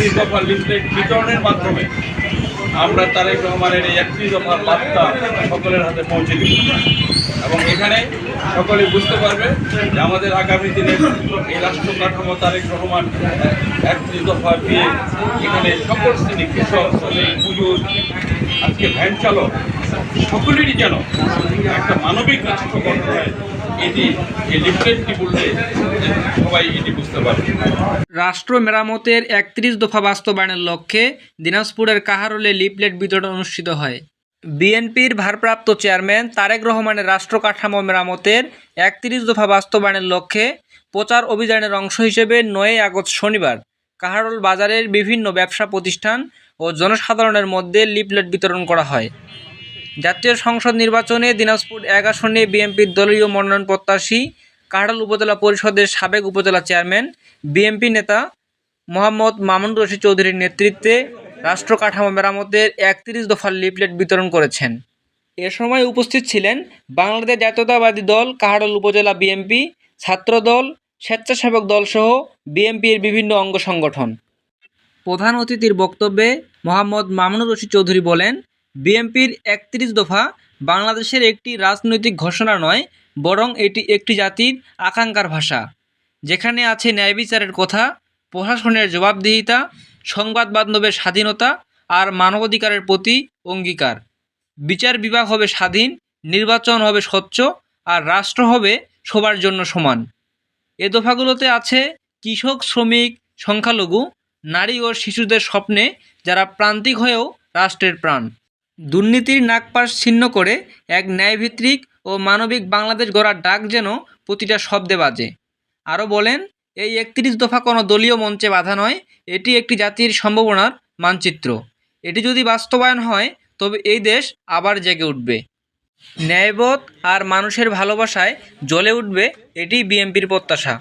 একত্রিশ দফা লিফলেট বিতরণের মাধ্যমে আমরা তারেক রহমানের এই একত্রিশ দফার বার্তা সকলের হাতে পৌঁছে দিব। এবং এখানে সকলে বুঝতে পারবে যে আমাদের আগামী দিনে এই রাষ্ট্র কাঠামো তারেক রহমান একত্রিশ দফা দিয়ে এখানে সকল শ্রেণি কৃষক, শ্রমিক, মজুর, আজকে ভ্যান চালক, সকলেরই যেন একটা মানবিক রাষ্ট্র গঠন হয়। রাষ্ট্র মেরামতের একত্রিশ দফা বাস্তবায়নের লক্ষ্যে দিনাজপুরের কাহারোলে লিফলেট বিতরণ অনুষ্ঠিত হয়। বিএনপির ভারপ্রাপ্ত চেয়ারম্যান তারেক রহমানের রাষ্ট্র কাঠামো মেরামতের একত্রিশ দফা বাস্তবায়নের লক্ষ্যে প্রচার অভিযানের অংশ হিসেবে নয়ই আগস্ট শনিবার কাহারোল বাজারের বিভিন্ন ব্যবসা প্রতিষ্ঠান ও জনসাধারণের মধ্যে লিফলেট বিতরণ করা হয়। জাতীয় সংসদ নির্বাচনে দিনাজপুর এক আসনে বিএনপির দলীয় মনোনয়ন প্রত্যাশী কাহারোল উপজেলা পরিষদের সাবেক উপজেলা চেয়ারম্যান, বিএনপি নেতা মোহাম্মদ মামুন রশিদ চৌধুরীর নেতৃত্বে রাষ্ট্র কাঠামো মেরামতের একত্রিশ দফার লিফলেট বিতরণ করেছেন। এ সময় উপস্থিত ছিলেন বাংলাদেশ জাতীয়তাবাদী দল কাহারোল উপজেলা বিএনপি, ছাত্রদল, স্বেচ্ছাসেবক দলসহ বিএনপির বিভিন্ন অঙ্গ সংগঠন। প্রধান অতিথির বক্তব্যে মোহাম্মদ মামুনুর রশিদ চৌধুরী বলেন বিএনপির একত্রিশ দফা বাংলাদেশের একটি রাজনৈতিক ঘোষণা নয়, বরং এটি একটি জাতির আকাঙ্ক্ষার ভাষা, যেখানে আছে ন্যায় বিচারের কথা, প্রশাসনের জবাবদিহিতা, সংবাদ মাধ্যমের স্বাধীনতা আর মানবাধিকারের প্রতি অঙ্গীকার। বিচার বিভাগ হবে স্বাধীন, নির্বাচন হবে স্বচ্ছ আর রাষ্ট্র হবে সবার জন্য সমান। এ দফাগুলোতে আছে কৃষক, শ্রমিক, সংখ্যালঘু, নারী ও শিশুদের স্বপ্নে যারা প্রান্তিক হয়েও রাষ্ট্রের প্রাণ। দুর্নীতির নাগপাশ ছিন্ন করে এক ন্যায়ভিত্তিক ও মানবিক বাংলাদেশ গড়ার ডাক যেন প্রতিটা শব্দে বাজে। আরও বলেন, এই একত্রিশ দফা কোনো দলীয় মঞ্চে বাধা নয়, এটি একটি জাতির সম্ভাবনার মানচিত্র। এটি যদি বাস্তবায়ন হয়, তবে এই দেশ আবার জেগে উঠবে। ন্যায়বোধ আর মানুষের ভালোবাসায় জ্বলে উঠবে এটি বিএনপির প্রত্যাশা।